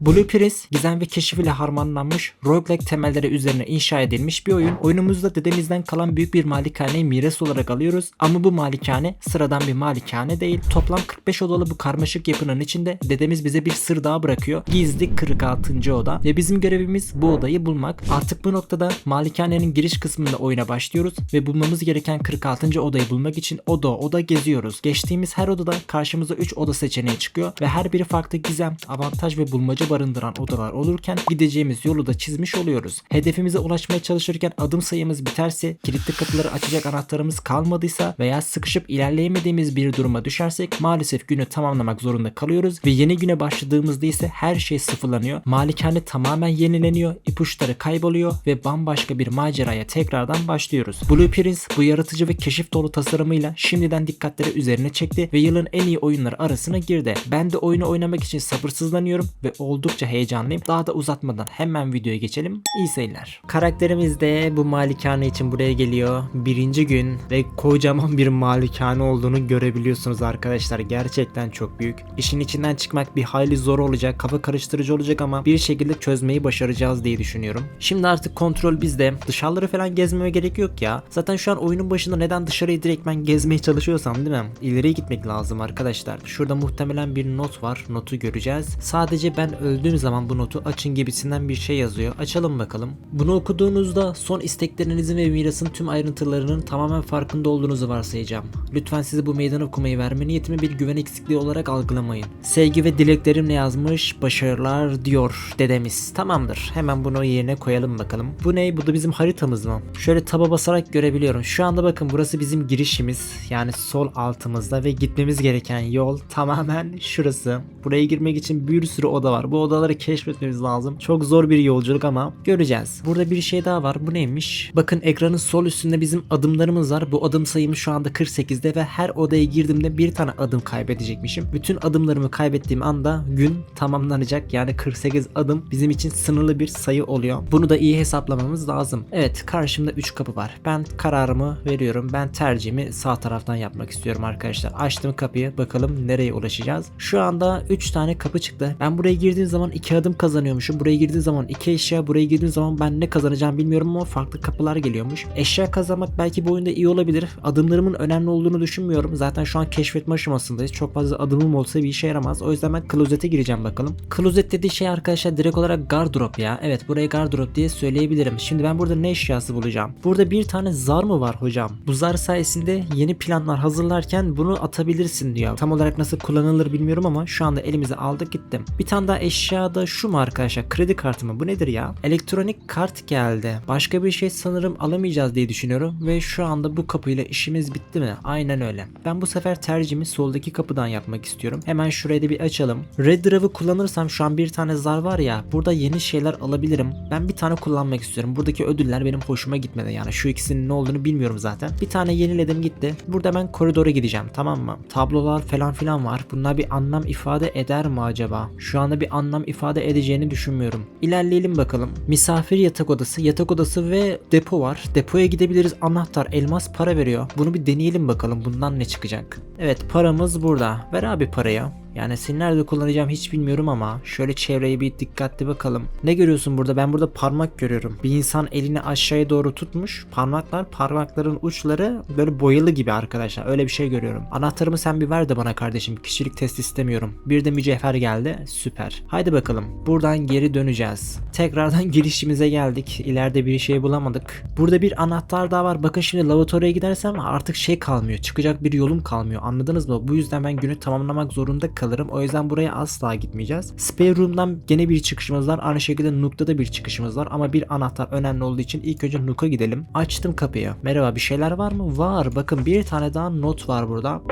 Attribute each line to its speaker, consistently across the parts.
Speaker 1: Blue Prince, gizem ve keşif ile harmanlanmış, roguelike temelleri üzerine inşa edilmiş bir oyun. Oyunumuzda dedemizden kalan büyük bir malikaneyi miras olarak alıyoruz. Ama bu malikane sıradan bir malikane değil. Toplam 45 odalı bu karmaşık yapının içinde dedemiz bize bir sır daha bırakıyor. Gizli 46. oda ve bizim görevimiz bu odayı bulmak. Artık bu noktada malikanenin giriş kısmında oyuna başlıyoruz ve bulmamız gereken 46. odayı bulmak için oda oda geziyoruz. Geçtiğimiz her odada karşımıza 3 oda seçeneği çıkıyor ve her biri farklı gizem, avantaj ve bulmaca barındıran odalar olurken gideceğimiz yolu da çizmiş oluyoruz. Hedefimize ulaşmaya çalışırken adım sayımız biterse, kilitli kapıları açacak anahtarımız kalmadıysa veya sıkışıp ilerleyemediğimiz bir duruma düşersek maalesef günü tamamlamak zorunda kalıyoruz ve yeni güne başladığımızda ise her şey sıfırlanıyor. Malikane tamamen yenileniyor, ipuçları kayboluyor ve bambaşka bir maceraya tekrardan başlıyoruz. Blue Prince bu yaratıcı ve keşif dolu tasarımıyla şimdiden dikkatleri üzerine çekti ve yılın en iyi oyunları arasına girdi. Ben de oyunu oynamak için sabırsızlanıyorum ve oldukça heyecanlıyım. Daha da uzatmadan hemen videoya geçelim. İyi seyirler. Karakterimiz de bu malikane için buraya geliyor. Birinci gün ve kocaman bir malikane olduğunu görebiliyorsunuz arkadaşlar. Gerçekten çok büyük. İşin içinden çıkmak bir hayli zor olacak. Kafa karıştırıcı olacak ama bir şekilde çözmeyi başaracağız diye düşünüyorum. Şimdi artık kontrol bizde. Dışarıları falan gezmeme gerek yok ya. Zaten şu an oyunun başında neden dışarıyı direktmen gezmeye çalışıyorsam değil mi? İleriye gitmek lazım arkadaşlar. Şurada muhtemelen bir not var. Notu göreceğiz. Sadece ben öldüğüm zaman bu notu açın gibisinden bir şey yazıyor. Açalım bakalım. Bunu okuduğunuzda son isteklerinizin ve mirasın tüm ayrıntılarının tamamen farkında olduğunuzu varsayacağım. Lütfen sizi bu meydan okumayı verme niyetimi bir güven eksikliği olarak algılamayın. Sevgi ve dileklerimle yazmış başarılar diyor dedemiz. Tamamdır. Hemen bunu yerine koyalım bakalım. Bu ne? Bu da bizim haritamız mı? Şöyle taba basarak görebiliyorum. Şu anda bakın burası bizim girişimiz. Yani sol altımızda ve gitmemiz gereken yol tamamen şurası. Buraya girmek için bir sürü oda var. Bu odaları keşfetmemiz lazım. Çok zor bir yolculuk ama göreceğiz. Burada bir şey daha var. Bu neymiş? Bakın ekranın sol üstünde bizim adımlarımız var. Bu adım sayımız şu anda 48'de ve her odaya girdiğimde bir tane adım kaybedecekmişim. Bütün adımlarımı kaybettiğim anda gün tamamlanacak. Yani 48 adım bizim için sınırlı bir sayı oluyor. Bunu da iyi hesaplamamız lazım. Evet karşımda 3 kapı var. Ben kararımı veriyorum. Ben tercihimi sağ taraftan yapmak istiyorum arkadaşlar. Açtım kapıyı. Bakalım nereye ulaşacağız. Şu anda 3 tane kapı çıktı. Ben buraya girdiğim zaman 2 adım kazanıyormuşum. Buraya girdiğim zaman 2 eşya. Buraya girdiğim zaman ben ne kazanacağım bilmiyorum ama farklı kapılar geliyormuş. Eşya kazanmak belki bu oyunda iyi olabilir. Adımlarımın önemli olduğunu düşünmüyorum. Zaten şu an keşfetme aşamasındayız. Çok fazla adımım olsa bir işe yaramaz. O yüzden ben klozete gireceğim bakalım. Klozet dediği şey arkadaşlar direkt olarak gardırop ya. Evet buraya gardırop diye söyleyebilirim. Şimdi ben burada ne eşyası bulacağım? Burada bir tane zar mı var hocam? Bu zar sayesinde yeni planlar hazırlarken bunu atabilirsin diyor. Tam olarak nasıl kullanılır bilmiyorum ama şu anda elimize aldık gittim. Bir tane daha eşya da şu mu arkadaşlar? Kredi kartı mı? Bu nedir ya? Elektronik kart geldi. Başka bir şey sanırım alamayacağız diye düşünüyorum ve şu anda bu kapıyla işimiz bitti mi? Aynen öyle. Ben bu sefer tercihimi soldaki kapıdan yapmak istiyorum. Hemen şurayı da bir açalım. Red Drive'ı kullanırsam şu an bir tane zar var ya burada yeni şeyler alabilirim. Ben bir tane kullanmak istiyorum. Buradaki ödüller benim hoşuma gitmedi. Yani şu ikisinin ne olduğunu bilmiyorum zaten. Bir tane yeniledim gitti. Burada ben koridora gideceğim tamam mı? Tablolar falan filan var. Bunlar bir anlam ifade eder mi acaba? Şu anda bir anlam ifade edeceğini düşünmüyorum. İlerleyelim bakalım. Misafir yatak odası, yatak odası ve depo var. Depoya gidebiliriz. Anahtar, elmas para veriyor. Bunu bir deneyelim bakalım. Bundan ne çıkacak? Evet paramız burada. Ver abi parayı. Yani seni nerede kullanacağım hiç bilmiyorum ama şöyle çevreye bir dikkatli bakalım. Ne görüyorsun burada? Ben burada parmak görüyorum. Bir insan elini aşağıya doğru tutmuş. Parmaklar, parmakların uçları böyle boyalı gibi arkadaşlar. Öyle bir şey görüyorum. Anahtarımı sen bir ver de bana kardeşim. Kişilik testi istemiyorum. Bir de mücevher geldi. Süper. Haydi bakalım. Buradan geri döneceğiz. Tekrardan girişimize geldik. İleride bir şey bulamadık. Burada bir anahtar daha var. Bakın şimdi lavaboratuvara gidersem artık şey kalmıyor. Çıkacak bir yolum kalmıyor. Anladınız mı? Bu yüzden ben günü tamamlamak zorunda kalırım. O yüzden buraya asla gitmeyeceğiz. Spare Room'dan gene bir çıkışımız var. Aynı şekilde Nook'ta da bir çıkışımız var. Ama bir anahtar önemli olduğu için ilk önce Nook'a gidelim. Açtım kapıyı. Merhaba bir şeyler var mı? Var. Bakın bir tane daha not var burada.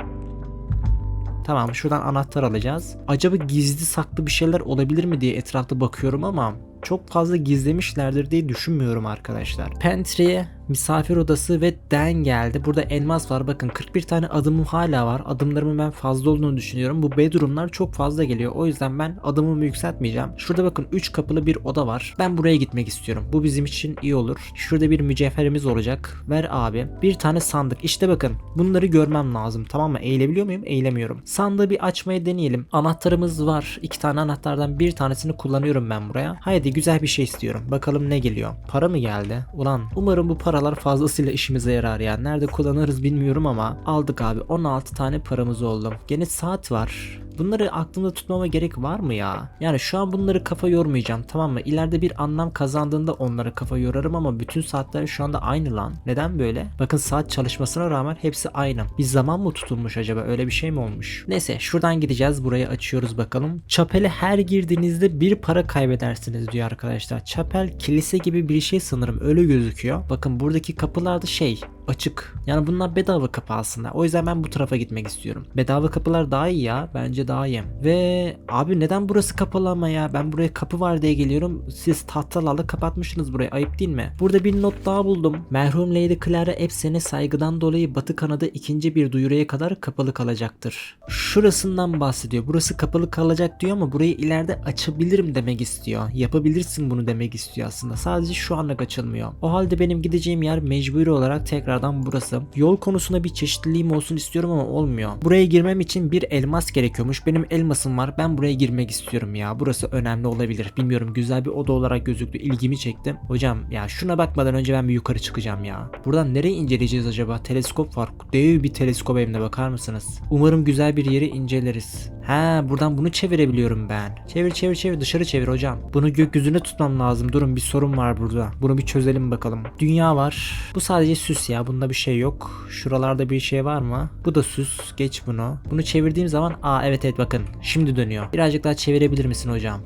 Speaker 1: Tamam şuradan anahtar alacağız. Acaba gizli saklı bir şeyler olabilir mi diye etrafta bakıyorum ama çok fazla gizlemişlerdir diye düşünmüyorum arkadaşlar. Pantry'e Misafir odası ve den geldi. Burada elmas var. Bakın 41 tane adımım hala var. Adımlarımın ben fazla olduğunu düşünüyorum. Bu bedroomlar çok fazla geliyor. O yüzden ben adımımı yükseltmeyeceğim. Şurada bakın 3 kapılı bir oda var. Ben buraya gitmek istiyorum. Bu bizim için iyi olur. Şurada bir mücevherimiz olacak. Ver abi. Bir tane sandık. İşte bakın. Bunları görmem lazım. Tamam mı? Eğilebiliyor muyum? Eğilemiyorum. Sandığı bir açmayı deneyelim. Anahtarımız var. İki tane anahtardan bir tanesini kullanıyorum ben buraya. Haydi güzel bir şey istiyorum. Bakalım ne geliyor. Para mı geldi? Ulan umarım bu paralar fazlasıyla işimize yarar ya. Nerede kullanırız bilmiyorum ama aldık abi. 16 tane paramız oldu. Gene saat var. Bunları aklımda tutmama gerek var mı ya? Yani şu an bunları kafa yormayacağım tamam mı? İleride bir anlam kazandığında onlara kafa yorarım ama bütün saatler şu anda aynı lan. Neden böyle? Bakın saat çalışmasına rağmen hepsi aynı. Bir zaman mı tutulmuş acaba? Öyle bir şey mi olmuş? Neyse şuradan gideceğiz. Burayı açıyoruz bakalım. Çapel'e her girdiğinizde bir para kaybedersiniz diyor arkadaşlar. Çapel kilise gibi bir şey sanırım. Öyle gözüküyor. Bakın buradaki kapılarda şey açık. Yani bunlar bedava kapı aslında. O yüzden ben bu tarafa gitmek istiyorum. Bedava kapılar daha iyi ya. Bence daha iyi. Ve abi neden burası kapalı ama ya? Ben buraya kapı var diye geliyorum. Siz tahtalarla kapatmışsınız burayı. Ayıp değil mi? Burada bir not daha buldum. Merhum Lady Clara Epson'e saygıdan dolayı Batı kanadı ikinci bir duyuruya kadar kapalı kalacaktır. Şurasından bahsediyor. Burası kapalı kalacak diyor ama burayı ileride açabilirim demek istiyor. Yapabilirsin bunu demek istiyor aslında. Sadece şu anlık açılmıyor. O halde benim gideceğim yer mecburi olarak tekrardan burası. Yol konusunda bir çeşitliliğim olsun istiyorum ama olmuyor. Buraya girmem için bir elmas gerekiyormuş. Benim elmasım var. Ben buraya girmek istiyorum ya. Burası önemli olabilir. Bilmiyorum güzel bir oda olarak gözüktü. İlgimi çekti. Hocam ya şuna bakmadan önce ben bir yukarı çıkacağım ya. Buradan nereye inceleyeceğiz acaba? Teleskop var. Dev bir teleskop evimde bakar mısınız? Umarım güzel bir yeri inceleriz. Ha buradan bunu çevirebiliyorum ben. Çevir çevir çevir dışarı çevir hocam. Bunu gökyüzüne tutmam lazım. Durun bir sorun var burada. Bunu bir çözelim bakalım. Dünya var. Bu sadece süs ya. Bunda bir şey yok. Şuralarda bir şey var mı? Bu da süs. Geç bunu. Bunu çevirdiğim zaman aa evet evet bakın. Şimdi dönüyor. Birazcık daha çevirebilir misin hocam?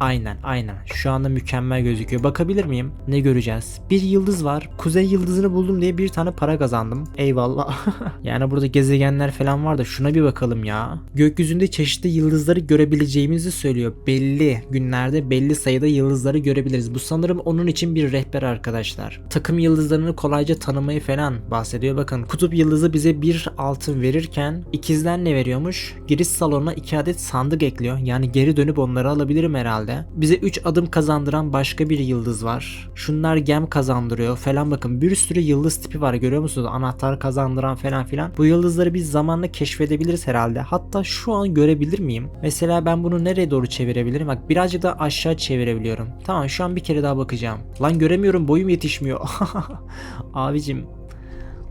Speaker 1: Aynen aynen. Şu anda mükemmel gözüküyor. Bakabilir miyim? Ne göreceğiz? Bir yıldız var. Kuzey yıldızını buldum diye bir tane para kazandım. Eyvallah. yani burada gezegenler falan var da şuna bir bakalım ya. Gökyüzünde çeşitli yıldızları görebileceğimizi söylüyor. Belli günlerde belli sayıda yıldızları görebiliriz. Bu sanırım onun için bir rehber arkadaşlar. Takım yıldızlarını kolayca tanımayı falan bahsediyor. Bakın kutup yıldızı bize bir altın verirken ikizler ne veriyormuş? Giriş salonuna iki adet sandık ekliyor. Yani geri dönüp onları alabilirim herhalde. Bize 3 adım kazandıran başka bir yıldız var. Şunlar gem kazandırıyor falan bakın bir sürü yıldız tipi var görüyor musunuz? Anahtar kazandıran falan filan. Bu yıldızları biz zamanla keşfedebiliriz herhalde. Hatta şu an görebilir miyim? Mesela ben bunu nereye doğru çevirebilirim? Bak birazcık daha aşağı çevirebiliyorum. Tamam şu an bir kere daha bakacağım. Lan göremiyorum boyum yetişmiyor. Abicim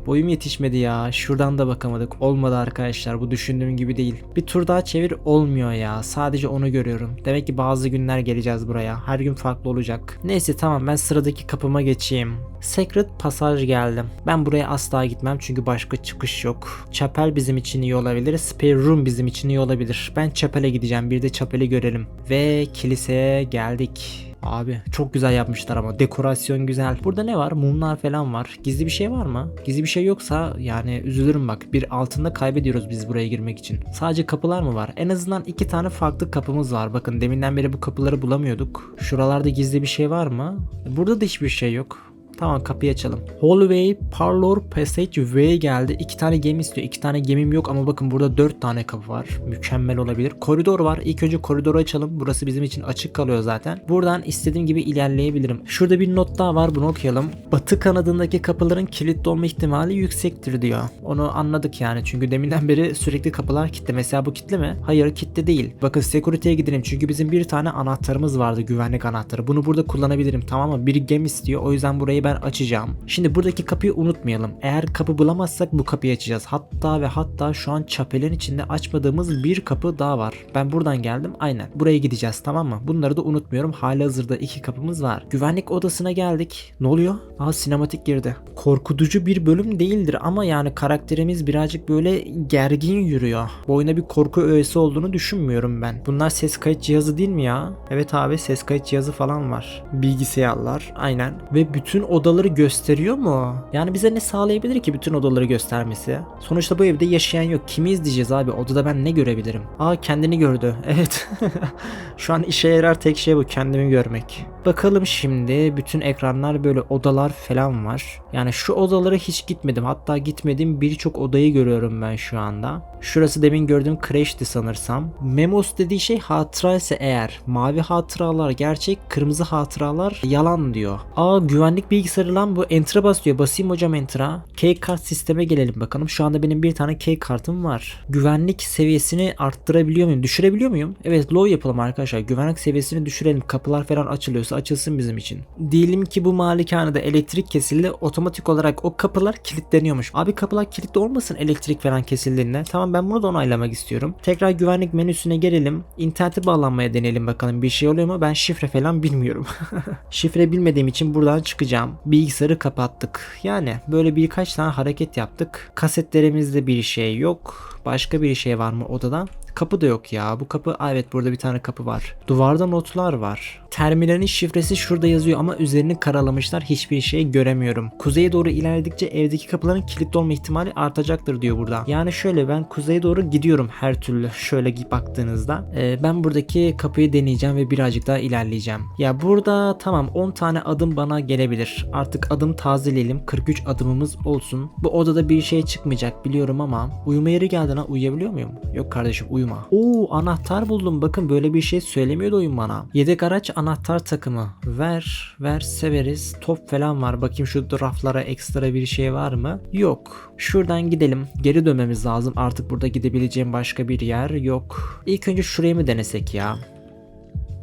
Speaker 1: Boyum yetişmedi ya. Şuradan da bakamadık. Olmadı arkadaşlar. Bu düşündüğüm gibi değil. Bir tur daha çevir olmuyor ya. Sadece onu görüyorum. Demek ki bazı günler geleceğiz buraya. Her gün farklı olacak. Neyse tamam ben sıradaki kapıma geçeyim. Secret Passage geldim. Ben buraya asla gitmem çünkü başka çıkış yok. Chapel bizim için iyi olabilir. Spare Room bizim için iyi olabilir. Ben Chapel'e gideceğim. Bir de Chapel'i görelim. Ve kiliseye geldik. Abi çok güzel yapmışlar ama dekorasyon güzel. Burada ne var? Mumlar falan var. Gizli bir şey var mı? Gizli bir şey yoksa yani üzülürüm bak. Bir altında kaybediyoruz biz buraya girmek için. Sadece kapılar mı var? En azından iki tane farklı kapımız var. Bakın deminden beri bu kapıları bulamıyorduk. Şuralarda gizli bir şey var mı? Burada da hiçbir şey yok. Tamam kapıyı açalım. Hallway, Parlor, Passage, Way geldi. İki tane gemi istiyor. İki tane gemim yok ama bakın burada dört tane kapı var. Mükemmel olabilir. Koridor var. İlk önce koridoru açalım. Burası bizim için açık kalıyor zaten. Buradan istediğim gibi ilerleyebilirim. Şurada bir not daha var. Bunu okuyalım. Batı kanadındaki kapıların kilitli olma ihtimali yüksektir diyor. Onu anladık yani. Çünkü deminden beri sürekli kapılar kilitli. Mesela bu kilitli mi? Hayır kilitli değil. Bakın security'ye gidelim. Çünkü bizim bir tane anahtarımız vardı. Güvenlik anahtarı. Bunu burada kullanabilirim. Tamam mı? Bir gem istiyor. O yüzden burayı ben açacağım. Şimdi buradaki kapıyı unutmayalım. Eğer kapı bulamazsak bu kapıyı açacağız. Hatta ve hatta şu an çapelin içinde açmadığımız bir kapı daha var. Ben buradan geldim. Aynen. Buraya gideceğiz tamam mı? Bunları da unutmuyorum. Hali hazırda iki kapımız var. Güvenlik odasına geldik. Ne oluyor? Aa sinematik girdi. Korkutucu bir bölüm değildir ama yani karakterimiz birazcık böyle gergin yürüyor. Bu oyuna bir korku öğesi olduğunu düşünmüyorum ben. Bunlar ses kayıt cihazı değil mi ya? Evet abi ses kayıt cihazı falan var. Bilgisayarlar aynen. Ve bütün odaları gösteriyor mu? Yani bize ne sağlayabilir ki bütün odaları göstermesi? Sonuçta bu evde yaşayan yok. Kimi izleyeceğiz abi? Odada ben ne görebilirim? Aa kendini gördü. Evet. Şu an işe yarar tek şey bu kendimi görmek. Bakalım şimdi bütün ekranlar böyle odalar falan var. Yani şu odalara hiç gitmedim. Hatta gitmediğim birçok odayı görüyorum ben şu anda. Şurası demin gördüğüm crash'ti sanırsam. Memos dediği şey hatıra ise eğer mavi hatıralar gerçek, kırmızı hatıralar yalan diyor. Aa güvenlik bilgisayarı lan bu enter'a bas diyor. Basayım hocam enter'a. Kart sisteme gelelim bakalım. Şu anda benim bir tane key kartım var. Güvenlik seviyesini arttırabiliyor muyum? Düşürebiliyor muyum? Evet low yapalım arkadaşlar. Güvenlik seviyesini düşürelim. Kapılar falan açılıyorsa açılsın bizim için. Diyelim ki bu malikanede elektrik kesildi. Otomatik olarak o kapılar kilitleniyormuş. Abi kapılar kilitli olmasın elektrik falan kesildiğinde. Tamam ben bunu da onaylamak istiyorum. Tekrar güvenlik menüsüne gelelim. İnternete bağlanmaya deneyelim bakalım bir şey oluyor mu? Ben şifre falan bilmiyorum. şifre bilmediğim için buradan çıkacağım. Bilgisayarı kapattık. Yani böyle birkaç tane hareket yaptık. Kasetlerimizde bir şey yok. Başka bir şey var mı odada? Kapı da yok ya. Bu kapı Aa, evet burada bir tane kapı var. Duvarda notlar var. Terminalin şifresi şurada yazıyor ama üzerini karalamışlar. Hiçbir şey göremiyorum. Kuzeye doğru ilerledikçe evdeki kapıların kilitli olma ihtimali artacaktır diyor burada. Yani şöyle ben kuzeye doğru gidiyorum her türlü. Şöyle baktığınızda. Ee, ben buradaki kapıyı deneyeceğim ve birazcık daha ilerleyeceğim. Ya burada tamam 10 tane adım bana gelebilir. Artık adım tazeleyelim. 43 adımımız olsun. Bu odada bir şey çıkmayacak biliyorum ama uyuma yeri geldi lan uyuyabiliyor muyum? Yok kardeşim uyuma. Oo anahtar buldum. Bakın böyle bir şey söylemiyordu oyun bana. Yedek araç anahtar takımı. Ver, ver severiz. Top falan var. Bakayım şu raflara ekstra bir şey var mı? Yok. Şuradan gidelim. Geri dönmemiz lazım. Artık burada gidebileceğim başka bir yer yok. İlk önce şurayı mı denesek ya?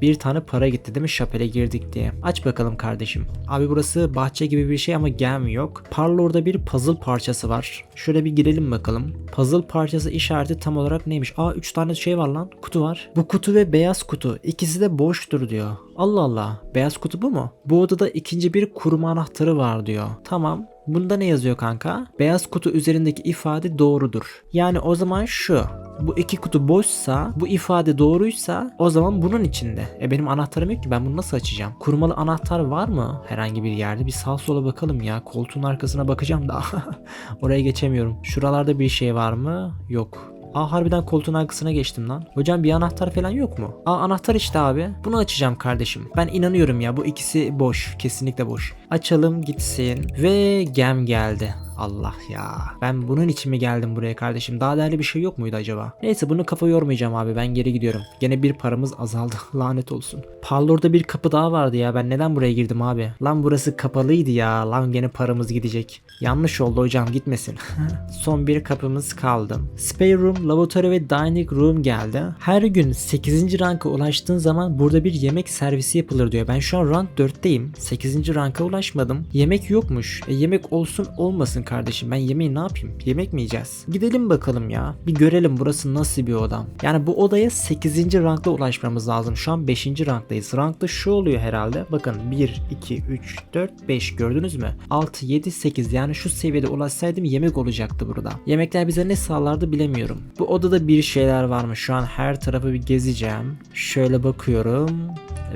Speaker 1: Bir tane para gitti değil mi şapele girdik diye. Aç bakalım kardeşim. Abi burası bahçe gibi bir şey ama gem yok. Parlor'da bir puzzle parçası var. Şöyle bir girelim bakalım. Puzzle parçası işareti tam olarak neymiş? Aa 3 tane şey var lan. Kutu var. Bu kutu ve beyaz kutu. İkisi de boştur diyor. Allah Allah. Beyaz kutu bu mu? Bu odada ikinci bir kurma anahtarı var diyor. Tamam. Bunda ne yazıyor kanka? Beyaz kutu üzerindeki ifade doğrudur. Yani o zaman şu. Bu iki kutu boşsa, bu ifade doğruysa o zaman bunun içinde. E benim anahtarım yok ki ben bunu nasıl açacağım? Kurmalı anahtar var mı herhangi bir yerde? Bir sağ sola bakalım ya. Koltuğun arkasına bakacağım da. Oraya geçemiyorum. Şuralarda bir şey var mı? Yok. Aa harbiden koltuğun arkasına geçtim lan. Hocam bir anahtar falan yok mu? Aa anahtar işte abi. Bunu açacağım kardeşim. Ben inanıyorum ya bu ikisi boş. Kesinlikle boş. Açalım gitsin. Ve gem geldi. Allah ya. Ben bunun için mi geldim buraya kardeşim? Daha değerli bir şey yok muydu acaba? Neyse bunu kafa yormayacağım abi. Ben geri gidiyorum. Gene bir paramız azaldı. Lanet olsun. Parlor'da bir kapı daha vardı ya. Ben neden buraya girdim abi? Lan burası kapalıydı ya. Lan gene paramız gidecek. Yanlış oldu hocam gitmesin. Son bir kapımız kaldı. Spare room, laboratury ve dining room geldi. Her gün 8. ranka ulaştığın zaman burada bir yemek servisi yapılır diyor. Ben şu an rank 4'teyim. 8. ranka ulaşmadım. Yemek yokmuş. E, yemek olsun olmasın kardeşim. Ben yemeği ne yapayım? Yemek mi yiyeceğiz? Gidelim bakalım ya. Bir görelim burası nasıl bir oda. Yani bu odaya 8. rankta ulaşmamız lazım. Şu an 5. ranktayız. Rankta şu oluyor herhalde. Bakın 1, 2, 3, 4, 5 gördünüz mü? 6, 7, 8 yani şu seviyede ulaşsaydım yemek olacaktı burada. Yemekler bize ne sağlardı bilemiyorum. Bu odada bir şeyler var mı? Şu an her tarafı bir gezeceğim. Şöyle bakıyorum.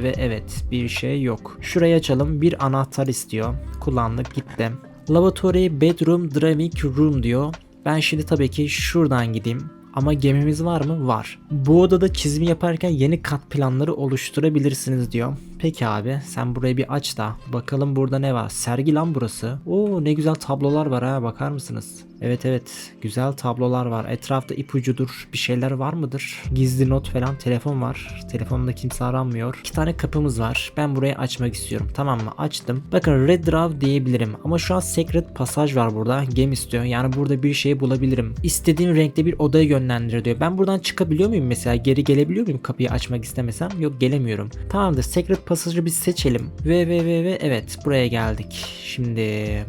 Speaker 1: Ve evet bir şey yok. Şurayı açalım. Bir anahtar istiyor. Kullandık gittim. Lavatory, bedroom, driving room diyor. Ben şimdi tabii ki şuradan gideyim. Ama gemimiz var mı? Var. Bu odada çizimi yaparken yeni kat planları oluşturabilirsiniz diyor. Peki abi sen burayı bir aç da bakalım burada ne var. Sergi lan burası. Oo ne güzel tablolar var ha bakar mısınız? Evet evet güzel tablolar var. Etrafta ipucudur bir şeyler var mıdır? Gizli not falan telefon var. Telefonda kimse aranmıyor. İki tane kapımız var. Ben burayı açmak istiyorum. Tamam mı? Açtım. Bakın Red Draw diyebilirim. Ama şu an Secret Passage var burada. Gem istiyor. Yani burada bir şey bulabilirim. İstediğim renkte bir odaya yönlendir diyor. Ben buradan çıkabiliyor muyum mesela? Geri gelebiliyor muyum kapıyı açmak istemesem? Yok gelemiyorum. Tamamdır. Secret Passage'ı bir seçelim. Ve ve ve ve evet buraya geldik. Şimdi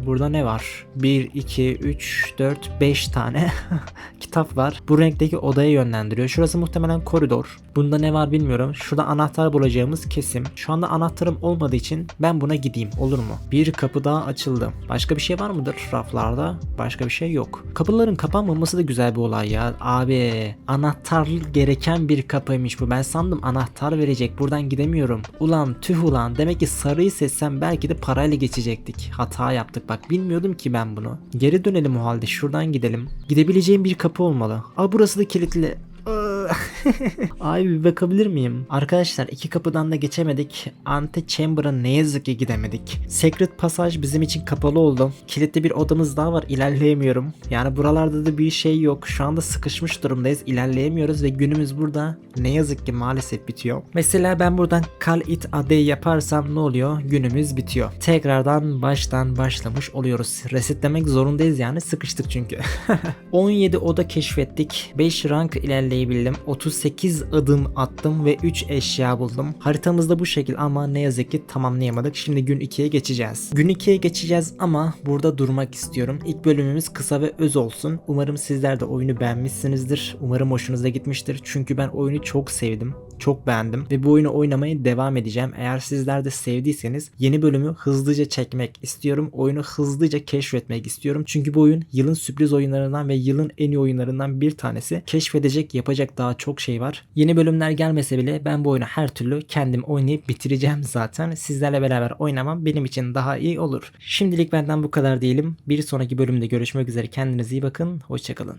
Speaker 1: burada ne var? 1, 2, 3, 4, 5 tane kitap var. Bu renkteki odaya yönlendiriyor. Şurası muhtemelen koridor. Bunda ne var bilmiyorum. Şurada anahtar bulacağımız kesim. Şu anda anahtarım olmadığı için ben buna gideyim. Olur mu? Bir kapı daha açıldı. Başka bir şey var mıdır raflarda? Başka bir şey yok. Kapıların kapanmaması da güzel bir olay ya. Abi anahtar gereken bir kapıymış bu. Ben sandım anahtar verecek. Buradan gidemiyorum. Ulan tüh ulan. Demek ki sarıyı seçsem belki de parayla geçecektik. Hata yaptık bak. Bilmiyordum ki ben bunu. Geri dönelim o halde. Şuradan gidelim. Gidebileceğim bir kapı olmalı. Aa burası da kilitli. Abi bir bakabilir miyim? Arkadaşlar iki kapıdan da geçemedik. Ante Chamber'a ne yazık ki gidemedik. Secret Passage bizim için kapalı oldu. Kilitli bir odamız daha var ilerleyemiyorum. Yani buralarda da bir şey yok. Şu anda sıkışmış durumdayız. İlerleyemiyoruz ve günümüz burada ne yazık ki maalesef bitiyor. Mesela ben buradan Call It A Day yaparsam ne oluyor? Günümüz bitiyor. Tekrardan baştan başlamış oluyoruz. Resetlemek zorundayız yani sıkıştık çünkü. 17 oda keşfettik. 5 rank ilerleyebildim. 38 adım attım ve 3 eşya buldum. Haritamızda bu şekil ama ne yazık ki tamamlayamadık. Şimdi gün 2'ye geçeceğiz. Gün 2'ye geçeceğiz ama burada durmak istiyorum. İlk bölümümüz kısa ve öz olsun. Umarım sizler de oyunu beğenmişsinizdir. Umarım hoşunuza gitmiştir. Çünkü ben oyunu çok sevdim. Çok beğendim ve bu oyunu oynamaya devam edeceğim. Eğer sizler de sevdiyseniz yeni bölümü hızlıca çekmek istiyorum. Oyunu hızlıca keşfetmek istiyorum. Çünkü bu oyun yılın sürpriz oyunlarından ve yılın en iyi oyunlarından bir tanesi. Keşfedecek, yapacak daha çok şey var. Yeni bölümler gelmese bile ben bu oyunu her türlü kendim oynayıp bitireceğim zaten. Sizlerle beraber oynamam benim için daha iyi olur. Şimdilik benden bu kadar diyelim. Bir sonraki bölümde görüşmek üzere. Kendinize iyi bakın. Hoşçakalın.